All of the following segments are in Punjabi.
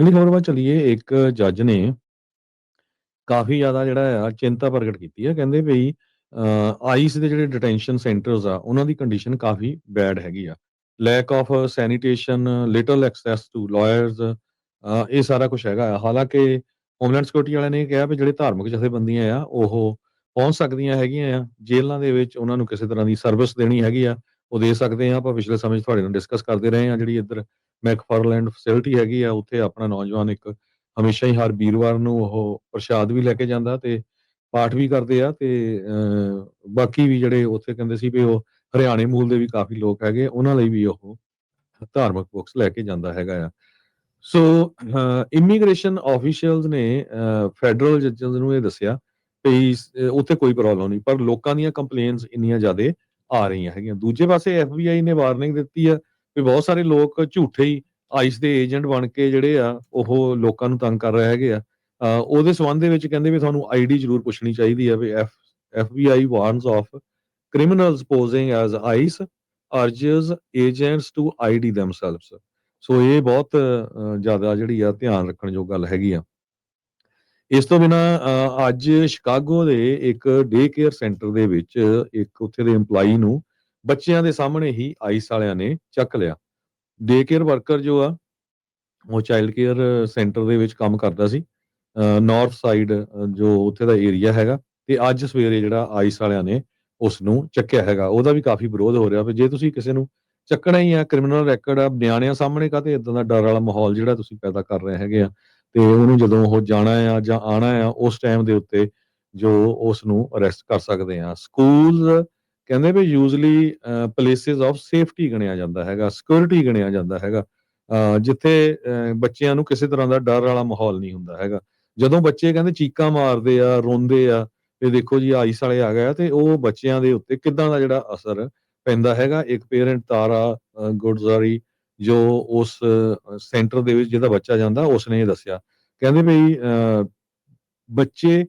ਅਗਲੀ ਖਬਰ ਵੱਲ ਚੱਲੀਏ, ਇੱਕ ਜੱਜ ਨੇ ਕਾਫੀ ਜ਼ਿਆਦਾ ਜਿਹੜਾ ਆ ਚਿੰਤਾ ਪ੍ਰਗਟ ਕੀਤੀ ਹੈ ਕਹਿੰਦੇ ਵੀ ਆਈਸ ਦੇ ਜਿਹੜੇ ਡਿਟੈਂਸ਼ਨ ਸੈਂਟਰਸ ਆ, ਉਹਨਾਂ ਦੀ ਕੰਡੀਸ਼ਨ ਕਾਫੀ ਬੈਡ ਹੈਗੀ ਆ। Lack of sanitation little access to lawyers ਇਹ ਸਾਰਾ ਕੁਝ ਹੈਗਾ ਹਾਲਾਂਕਿ ਹੋਮਲੈਂਡ ਸਿਕਿਉਰਿਟੀ ਵਾਲਿਆਂ ਨੇ ਕਿਹਾ ਵੀ ਜਿਹੜੇ ਧਾਰਮਿਕ ਜਥੇਬੰਦੀਆਂ ਆ, ਉਹ ਪਹੁੰਚ ਸਕਦੀਆਂ ਹੈਗੀਆਂ ਆ, ਜੇਲ੍ਹਾਂ ਦੇ ਵਿੱਚ ਉਹਨਾਂ ਨੂੰ ਕਿਸੇ ਤਰ੍ਹਾਂ ਦੀ ਸਰਵਿਸ ਦੇਣੀ ਹੈਗੀ ਆ ਉਹ ਦੇ ਸਕਦੇ ਆ ਆਪਾਂ ਪਿਛਲੇ ਸਮੇਂ 'ਚ ਤੁਹਾਡੇ ਨਾਲ ਡਿਸਕਸ ਕਰਦੇ ਰਹੇ ਆ ਜਿਹੜੀ ਇੱਧਰ ਮੈਕਫਾਰਲੈਂਡ ਫੈਸਿਲਿਟੀ ਹੈਗੀ ਆ, ਉੱਥੇ ਆਪਣਾ ਨੌਜਵਾਨ ਇੱਕ ਹਮੇਸ਼ਾ ਹੀ ਹਰ ਵੀਰਵਾਰ ਨੂੰ ਉਹ ਪ੍ਰਸ਼ਾਦ ਵੀ ਲੈ ਕੇ ਜਾਂਦਾ ਤੇ ਪਾਠ ਵੀ ਕਰਦੇ ਆ ਤੇ ਬਾਕੀ ਵੀ ਜਿਹੜੇ ਉੱਥੇ ਕਹਿੰਦੇ ਸੀ ਵੀ ਉਹ ਹਰਿਆਣੇ ਮੂਲ ਦੇ ਵੀ ਕਾਫੀ ਲੋਕ ਹੈਗੇ, ਉਹਨਾਂ ਲਈ ਵੀ ਉਹ ਧਾਰਮਿਕ ਬੁੱਕਸ ਲੈ ਕੇ ਜਾਂਦਾ ਹੈਗਾ ਆ। ਸੋ ਇਮੀਗ੍ਰੇਸ਼ਨ ਆਫੀਸ਼ੀਅਲਸ ਨੇ ਫੈਡਰਲ ਜੱਜਸ ਨੂੰ ਇਹ ਦੱਸਿਆ ਵੀ ਉੱਥੇ ਕੋਈ ਪ੍ਰੋਬਲਮ ਨਹੀਂ, ਪਰ ਲੋਕਾਂ ਦੀਆਂ ਕੰਪਲੇਨਸ ਇੰਨੀਆਂ ਜ਼ਿਆਦੇ ਆ ਰਹੀਆਂ ਹੈਗੀਆਂ। ਦੂਜੇ ਪਾਸੇ ਐਫਬੀਆਈ ਨੇ ਵਾਰਨਿੰਗ ਦਿੱਤੀ ਆ ਵੀ ਬਹੁਤ ਸਾਰੇ ਲੋਕ ਝੂਠੇ ਹੀ ਆਈਸ ਦੇ ਏਜੰਟ ਬਣ ਕੇ ਜਿਹੜੇ ਆ, ਉਹ ਲੋਕਾਂ ਨੂੰ ਤੰਗ ਕਰ ਰਹੇ ਹੈਗੇ ਆ। ਉਹਦੇ ਸਬੰਧ ਦੇ ਵਿੱਚ ਕਹਿੰਦੇ ਵੀ ਤੁਹਾਨੂੰ ਆਈਡੀ ਜ਼ਰੂਰ ਪੁੱਛਣੀ ਚਾਹੀਦੀ ਆ ਵੀ F FBI warns of criminals posing as ICE urges agents to ID themselves so ਇਹ ਬਹੁਤ ਜ਼ਿਆਦਾ ਜਿਹੜੀ ਆ ਧਿਆਨ ਰੱਖਣ ਯੋਗ ਗੱਲ ਹੈਗੀ ਆ। ਇਸ ਤੋਂ ਬਿਨਾ ਅੱਜ ਸ਼ਿਕਾਗੋ ਦੇ ਇੱਕ ਡੇ ਕੇਅਰ ਸੈਂਟਰ ਦੇ ਵਿੱਚ ਇੱਕ ਉੱਥੇ ਦੇ EMPLOYEE ਨੂੰ ਬੱਚਿਆਂ ਦੇ ਸਾਹਮਣੇ ਹੀ ਆਈਸ ਵਾਲਿਆਂ ਨੇ ਚੱਕ ਲਿਆ। ਡੇ ਕੇਅਰ ਵਰਕਰ ਜੋ ਆ, ਉਹ ਚਾਈਲਡ ਕੇਅਰ ਸੈਂਟਰ ਦੇ ਵਿੱਚ ਕੰਮ ਕਰਦਾ ਸੀ। ਨਾਰਥ ਸਾਈਡ ਜੋ ਉੱਥੇ ਦਾ ਏਰੀਆ ਹੈਗਾ ਤੇ ਅੱਜ ਸਵੇਰੇ ਜਿਹੜਾ ਆਈਸ ਵਾਲਿਆਂ ਨੇ ਉਸ ਨੂੰ ਚੱਕਿਆ ਹੈਗਾ। ਉਹਦਾ ਵੀ ਕਾਫੀ ਵਿਰੋਧ ਹੋ ਰਿਹਾ। ਵੀ ਜੇ ਤੁਸੀਂ ਕਿਸੇ ਨੂੰ ਚੱਕਣਾ ਹੀ ਆ ਕ੍ਰਿਮੀਨਲ ਰੈਕੋਰਡ ਆ, ਨਿਆਣਿਆਂ ਸਾਹਮਣੇ ਕਾਤੇ ਇਦਾਂ ਦਾ ਡਰ ਵਾਲਾ ਮਾਹੌਲ ਜਿਹੜਾ ਤੁਸੀਂ ਪੈਦਾ ਕਰ ਰਹੇ ਹੈਗੇ ਆ ਤੇ ਉਹਨੂੰ ਜਦੋਂ ਉਹ ਜਾਣਾ ਆ ਜਾਂ ਆਣਾ ਆ, ਉਸ ਟਾਈਮ ਦੇ ਉੱਤੇ ਜੋ ਉਸ ਨੂੰ ਅਰੈਸਟ ਕਰ ਸਕਦੇ ਆ। ਸਕੂਲਸ ਕਹਿੰਦੇ ਵੀ ਯੂਜ਼ਲੀ ਪਲੇਸਿਸ ਆਫ ਸੇਫਟੀ ਗਣਿਆ ਜਾਂਦਾ ਹੈਗਾ ਸਿਕਿਉਰਿਟੀ ਗਣਿਆ ਜਾਂਦਾ ਹੈਗਾ। ਜਿੱਥੇ ਬੱਚਿਆਂ ਨੂੰ ਕਿਸੇ ਤਰ੍ਹਾਂ ਦਾ ਡਰ ਵਾਲਾ ਮਾਹੌਲ ਨਹੀਂ ਹੁੰਦਾ ਹੈਗਾ। ਜਦੋਂ ਬੱਚੇ ਕਹਿੰਦੇ ਚੀਕਾਂ ਮਾਰਦੇ ਆ, ਰੋਂਦੇ ਆ ਤੇ ਦੇਖੋ ਜੀ ਆਈਸ ਵਾਲੇ ਆ ਗਏ ਤੇ ਉਹ ਬੱਚਿਆਂ ਦੇ ਉੱਤੇ ਕਿਦਾਂ ਦਾ ਜਿਹੜਾ ਅਸਰ ਪੈਂਦਾ ਹੈਗਾ? ਇੱਕ ਪੇਰੈਂਟ ਤਾਰਾ ਗੁਰਜ਼ਾਰੀ ਜੋ ਉਸ ਸੈਂਟਰ ਦੇ ਵਿੱਚ ਜਿਹਦਾ ਬੱਚਾ ਜਾਂਦਾ, ਉਸਨੇ ਇਹ ਦੱਸਿਆ। ਕਹਿੰਦੇ ਵੀ ਬੱਚੇ,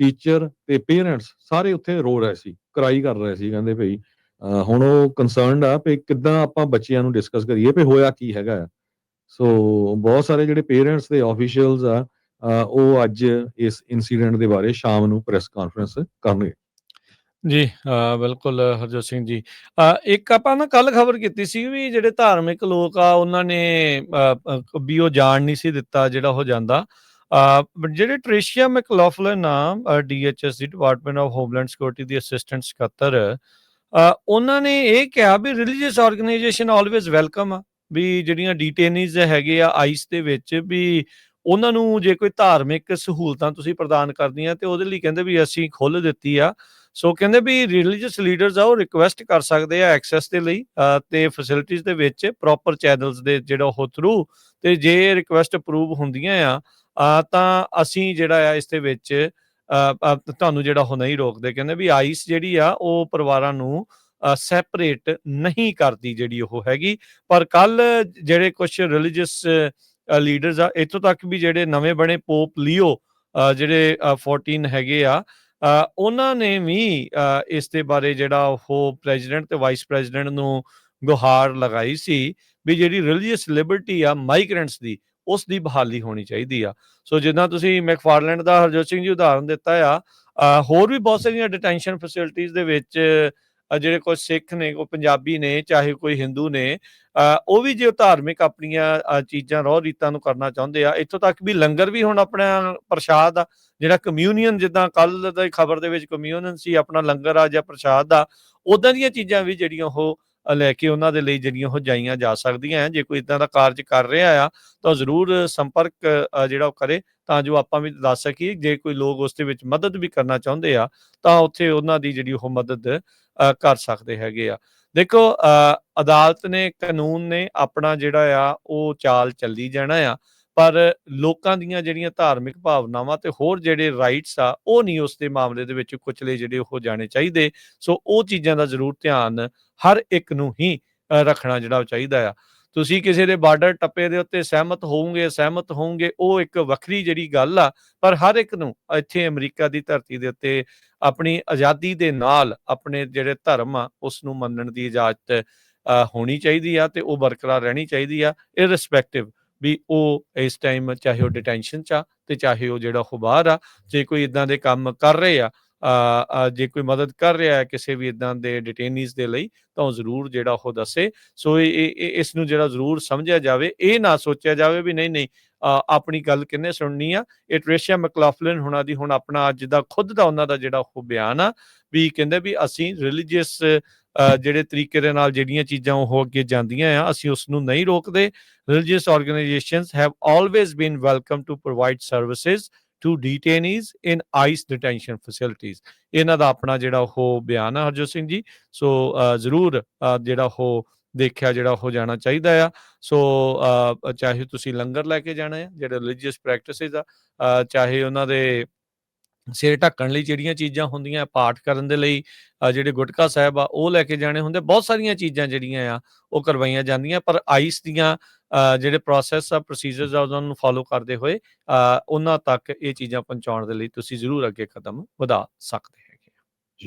ਟੀਚਰ ਤੇ ਪੇਰੈਂਟਸ ਸਾਰੇ ਉੱਥੇ ਰੋ ਰਹੇ ਸੀ, ਕਰਾਈ ਕਰ ਰਹੇ ਸੀ। ਕਹਿੰਦੇ ਭਈ ਹੁਣ ਉਹ ਕਨਸਰਨਡ ਆ ਕਿ ਕਿੱਦਾਂ ਆਪਾਂ ਬੱਚਿਆਂ ਨੂੰ ਡਿਸਕਸ ਕਰੀਏ ਵੀ ਹੋਇਆ ਕੀ ਹੈਗਾ ਸੋ, ਬਹੁਤ ਸਾਰੇ ਜਿਹੜੇ ਪੇਰੈਂਟਸ ਦੇ ਆਫੀਸ਼ੀਅਲਸ ਆ ਉਹ ਅੱਜ ਇਸ ਇਨਸੀਡੈਂਟ ਦੇ ਬਾਰੇ ਸ਼ਾਮ ਨੂੰ ਪ੍ਰੈਸ ਕਾਨਫਰੰਸ ਕਰਨਗੇ। ਜੀ ਬਿਲਕੁਲ, ਹਰਜੋਤ ਸਿੰਘ ਜੀ। ਇੱਕ ਆਪਾਂ ਨਾ ਕੱਲ੍ਹ ਖਬਰ ਕੀਤੀ ਸੀ ਵੀ ਜਿਹੜੇ ਧਾਰਮਿਕ ਲੋਕ ਆ, ਉਹਨਾਂ ਨੇ ਵੀ ਉਹ ਜਾਣ ਨਹੀਂ ਸੀ ਦਿੱਤਾ ਜਿਹੜਾ ਉਹ ਜਾਂਦਾ। ਜਿਹੜੇ ਟ੍ਰੇਸ਼ੀਆ ਮੈਕਲੋਫਲਨ ਆ ਡੀਐਚਐਸ ਦੀ ਡਿਪਾਰਟਮੈਂਟ ਆਫ ਹੋਮਲੈਂਡ ਸਿਕਿਉਰਿਟੀ ਦੀ ਅਸਿਸਟੈਂਟ ਸਕੱਤਰ ਉਹਨਾਂ ਨੇ ਇਹ ਕਿਹਾ ਵੀ ਰਿਲੀਜੀਅਸ ਆਰਗੇਨਾਈਜੇਸ਼ਨ ਆਲਵੇਜ਼ ਵੈਲਕਮ ਆ, ਵੀ ਜਿਹੜੀਆਂ ਡੀਟੇਨੀਜ਼ ਹੈਗੇ ਆ ਆਈਸ ਦੇ ਵਿੱਚ, ਵੀ ਉਹਨਾਂ ਨੂੰ ਜੇ ਕੋਈ ਧਾਰਮਿਕ ਸਹੂਲਤਾਂ ਤੁਸੀਂ ਪ੍ਰਦਾਨ ਕਰਦੀਆਂ ਤੇ ਉਹਦੇ ਲਈ ਕਹਿੰਦੇ ਵੀ ਅਸੀਂ ਖੁੱਲ੍ਹ ਦਿੱਤੀ ਆ। ਸੋ ਕਹਿੰਦੇ ਵੀ ਰਿਲੀਜੀਅਸ ਲੀਡਰਸ ਆ, ਉਹ ਰਿਕੁਐਸਟ ਕਰ ਸਕਦੇ ਆ ਐਕਸੈਸ ਦੇ ਲਈ ਤੇ ਫੈਸਿਲਿਟੀਆਂ ਦੇ ਵਿੱਚ ਪ੍ਰੋਪਰ ਚੈਨਲਸ ਦੇ ਜਿਹੜਾ ਉਹ ਥਰੂ ਤੇ ਜੇ ਰਿਕੁਐਸਟ ਅਪਰੂਵ ਹੁੰਦੀਆਂ ਆ ਤਾਂ ਅਸੀਂ ਜਿਹੜਾ ਆ ਇਸ ਦੇ ਵਿੱਚ ਤੁਹਾਨੂੰ ਜਿਹੜਾ ਉਹ ਨਹੀਂ ਰੋਕਦੇ। ਕਹਿੰਦੇ ਵੀ ਆਈਸ ਜਿਹੜੀ ਆ, ਉਹ ਪਰਿਵਾਰਾਂ ਨੂੰ ਸੈਪਰੇਟ ਨਹੀਂ ਕਰਦੀ ਜਿਹੜੀ ਉਹ ਹੈਗੀ। ਪਰ ਕੱਲ ਜਿਹੜੇ ਕੁਝ ਰਿਲੀਜੀਅਸ ਲੀਡਰਸ ਆ ਇਤੋਂ ਤੱਕ ਵੀ ਜਿਹੜੇ ਨਵੇਂ ਬਣੇ ਪੋਪ ਲੀਓ ਜਿਹੜੇ 14 ਹੈਗੇ ਆ ਉਹਨਾਂ ਨੇ ਵੀ ਇਸ ਦੇ ਬਾਰੇ ਜਿਹੜਾ ਉਹ ਪ੍ਰੈਜ਼ੀਡੈਂਟ ਤੇ ਵਾਈਸ ਪ੍ਰੈਜ਼ੀਡੈਂਟ ਨੂੰ ਗੁਹਾਰ ਲਗਾਈ ਸੀ ਵੀ ਜਿਹੜੀ ਰਿਲੀਜੀਅਸ ਲਿਬਰਟੀ ਆ ਮਾਈਗ੍ਰੈਂਟਸ ਦੀ, ਉਸ ਦੀ ਬਹਾਲੀ ਹੋਣੀ ਚਾਹੀਦੀ ਆ। ਸੋ ਜਿੱਦਾਂ ਤੁਸੀਂ ਮੈਕਫਾਰਲੈਂਡ ਦਾ ਹਰਜੋਤ ਸਿੰਘ ਜੀ ਉਦਾਹਰਨ ਦਿੱਤਾ ਆ ਹੋਰ ਵੀ ਬਹੁਤ ਸਾਰੀਆਂ ਡਿਟੈਂਸ਼ਨ ਫੈਸਿਲਿਟੀਆਂ ਦੇ ਵਿੱਚ ਜਿਹੜੇ ਕੋਈ ਸਿੱਖ ਨੇ ਕੋਈ ਪੰਜਾਬੀ ਨੇ, ਚਾਹੇ ਕੋਈ ਹਿੰਦੂ ਨੇ ਉਹ ਵੀ ਜੇ ਧਾਰਮਿਕ ਆਪਣੀਆਂ ਚੀਜ਼ਾਂ, ਰੋਹ ਰੀਤਾਂ ਨੂੰ ਕਰਨਾ ਚਾਹੁੰਦੇ ਆ, ਇੱਥੋਂ ਤੱਕ ਵੀ ਲੰਗਰ ਵੀ ਹੁਣ ਆਪਣਾ ਪ੍ਰਸ਼ਾਦ ਆ, ਜਿਹੜਾ ਕਮਿਊਨੀਅਨ ਜਿੱਦਾਂ ਕੱਲ ਦੀ ਖਬਰ ਦੇ ਵਿੱਚ ਕਮਿਊਨੀਅਨ ਸੀ, ਆਪਣਾ ਲੰਗਰ ਆ ਜਾਂ ਪ੍ਰਸ਼ਾਦ ਆ ਉਦਾਂ ਦੀਆਂ ਚੀਜ਼ਾਂ ਵੀ ਜਿਹੜੀਆਂ ਉਹ ਲੈ ਕੇ ਉਹਨਾਂ ਦੇ ਲਈ ਜਿਹੜੀਆਂ ਉਹ ਜਾਈਆਂ ਜਾ ਸਕਦੀਆਂ ਜੇ ਕੋਈ ਇਦਾਂ ਦਾ ਕਾਰਜ ਕਰ ਰਿਹਾ ਆ, ਤਾਂ ਜ਼ਰੂਰ ਸੰਪਰਕ ਜਿਹੜਾ ਉਹ ਕਰੇ ਤਾਂ ਜੋ ਆਪਾਂ ਵੀ ਦੱਸ ਸਕੀਏ, ਜੇ ਕੋਈ ਲੋਕ ਉਸ ਦੇ ਵਿੱਚ ਮਦਦ ਵੀ ਕਰਨਾ ਚਾਹੁੰਦੇ ਆ, ਤਾਂ ਉੱਥੇ ਉਹਨਾਂ ਦੀ ਜਿਹੜੀ ਉਹ ਮਦਦ ਕਰ ਸਕਦੇ ਹੈਗੇ ਆ। ਦੇਖੋ ਅਦਾਲਤ ਨੇ, ਕਾਨੂੰਨ ਨੇ ਆਪਣਾ ਜਿਹੜਾ ਆ, ਉਹ ਚਾਲ ਚੱਲੀ ਜਾਣਾ ਆ, ਪਰ ਲੋਕਾਂ ਦੀਆਂ ਜਿਹੜੀਆਂ ਧਾਰਮਿਕ ਭਾਵਨਾਵਾਂ ਤੇ ਹੋਰ ਜਿਹੜੇ ਰਾਈਟਸ ਆ, ਉਹ ਨਹੀਂ ਉਸ ਦੇ ਮਾਮਲੇ ਦੇ ਵਿੱਚ ਕੁਚਲੇ ਜਿਹੜੇ ਉਹ ਜਾਣੇ ਚਾਹੀਦੇ। ਸੋ ਉਹ ਚੀਜ਼ਾਂ ਦਾ ਜ਼ਰੂਰ ਧਿਆਨ ਹਰ ਇੱਕ ਨੂੰ ਹੀ ਰੱਖਣਾ ਜਿਹੜਾ ਚਾਹੀਦਾ ਆ। ਤੁਸੀਂ ਕਿਸੇ ਦੇ ਬਾਰਡਰ ਟੱਪੇ ਦੇ ਉੱਤੇ ਸਹਿਮਤ ਹੋਵੋਗੇ ਸਹਿਮਤ ਹੋਵੋਗੇ, ਉਹ ਇੱਕ ਵੱਖਰੀ ਜਿਹੜੀ ਗੱਲ ਆ, ਪਰ ਹਰ ਇੱਕ ਨੂੰ ਇੱਥੇ ਅਮਰੀਕਾ ਦੀ ਧਰਤੀ ਦੇ ਉੱਤੇ ਆਪਣੀ ਆਜ਼ਾਦੀ ਦੇ ਨਾਲ ਆਪਣੇ ਜਿਹੜੇ ਧਰਮ ਆ ਉਸ ਨੂੰ ਮੰਨਣ ਦੀ ਇਜਾਜ਼ਤ ਹੋਣੀ ਚਾਹੀਦੀ ਆ ਤੇ ਉਹ ਬਰਕਰਾਰ ਰਹਿਣੀ ਚਾਹੀਦੀ ਆ ਇਰਰਿਸਪੈਕਟਿਵ ਵੀ ਉਹ ਇਸ ਟਾਈਮ ਚਾਹੇ ਉਹ ਡਿਟੈਂਸ਼ਨ 'ਚ ਆ ਤੇ ਚਾਹੇ ਉਹ ਜਿਹੜਾ ਉਹ ਬਾਹਰ ਆ, ਜੇ ਕੋਈ ਇਦਾਂ ਦੇ ਕੰਮ ਕਰ ਰਹੇ ਆ ਜੇ ਕੋਈ ਮਦਦ ਕਰ ਰਿਹਾ ਹੈ ਕਿਸੇ ਵੀ ਇਦਾਂ ਦੇ ਡਿਟੇਨੀਜ਼ ਦੇ ਲਈ, ਤਾਂ ਉਹ ਜ਼ਰੂਰ ਜਿਹੜਾ ਉਹ ਦੱਸੇ। ਸੋ ਇਹ ਇਸ ਨੂੰ ਜਿਹੜਾ ਜ਼ਰੂਰ ਸਮਝਿਆ ਜਾਵੇ, ਇਹ ਨਾ ਸੋਚਿਆ ਜਾਵੇ ਵੀ ਨਹੀਂ ਨਹੀਂ ਆਪਣੀ ਗੱਲ ਕਿੰਨੇ ਸੁਣਨੀ ਆ। ਇਹ ਟ੍ਰੇਸ਼ੀਆ ਮੈਕਲਾਫਲਿਨ ਹੁਣਾਂ ਦੀ ਹੁਣ ਆਪਣਾ ਅੱਜ ਦਾ ਖੁਦ ਦਾ ਉਹਨਾਂ ਦਾ ਜਿਹੜਾ ਉਹ ਬਿਆਨ ਆ, ਵੀ ਕਹਿੰਦੇ ਵੀ ਅਸੀਂ ਰਿਲੀਜੀਅਸ ਜਿਹੜੇ ਤਰੀਕੇ ਦੇ ਨਾਲ ਜਿਹੜੀਆਂ ਚੀਜ਼ਾਂ ਉਹ ਅੱਗੇ ਜਾਂਦੀਆਂ ਆ, ਅਸੀਂ ਉਸ ਨੂੰ ਨਹੀਂ ਰੋਕਦੇ। Religious organizations have always been welcome to provide services to detainees in ICE detention facilities. ਇਹਨਾਂ ਦਾ ਆਪਣਾ ਜਿਹੜਾ ਉਹ ਬਿਆਨ ਆ ਹਰਜੋਤ ਸਿੰਘ ਜੀ, ਸੋ ਜ਼ਰੂਰ ਜਿਹੜਾ ਉਹ ਦੇਖਿਆ, ਜਿਹੜਾ ਉਹ ਜਾਣਾ ਚਾਹੀਦਾ ਆ। ਸੋ ਚਾਹੇ ਤੁਸੀਂ ਲੰਗਰ ਲੈ ਕੇ ਜਾਣਾ ਹੈ ਜਿਹੜੇ ਰਿਲੀਜੀਅਸ ਪ੍ਰੈਕਟਿਸਿਸ ਆ ਚਾਹੇ ਉਹਨਾਂ ਦੇ ਸਿਰ ਢੱਕਣ ਲਈ ਜਿਹੜੀਆਂ ਚੀਜ਼ਾਂ ਹੁੰਦੀਆਂ, ਪਾਠ ਕਰਨ ਦੇ ਲਈ ਜਿਹੜੇ ਗੁਟਕਾ ਸਾਹਿਬ ਆ, ਉਹ ਲੈ ਕੇ ਜਾਣੇ ਹੁੰਦੇ। ਬਹੁਤ ਸਾਰੀਆਂ ਚੀਜ਼ਾਂ ਜਿਹੜੀਆਂ ਆ, ਉਹ ਕਰਵਾਈਆਂ ਜਾਂਦੀਆਂ, ਪਰ ਆਈਸ ਦੀਆਂ ਜਿਹੜੇ ਪ੍ਰੋਸੈਸ ਆ ਪ੍ਰੋਸੀਜਰਸ ਆ, ਉਹਨਾਂ ਨੂੰ ਫਾਲੋ ਕਰਦੇ ਹੋਏ ਉਹਨਾਂ ਤੱਕ ਇਹ ਚੀਜ਼ਾਂ ਪਹੁੰਚਾਉਣ ਦੇ ਲਈ ਤੁਸੀਂ ਜ਼ਰੂਰ ਅੱਗੇ ਕਦਮ ਵਧਾ ਸਕਦੇ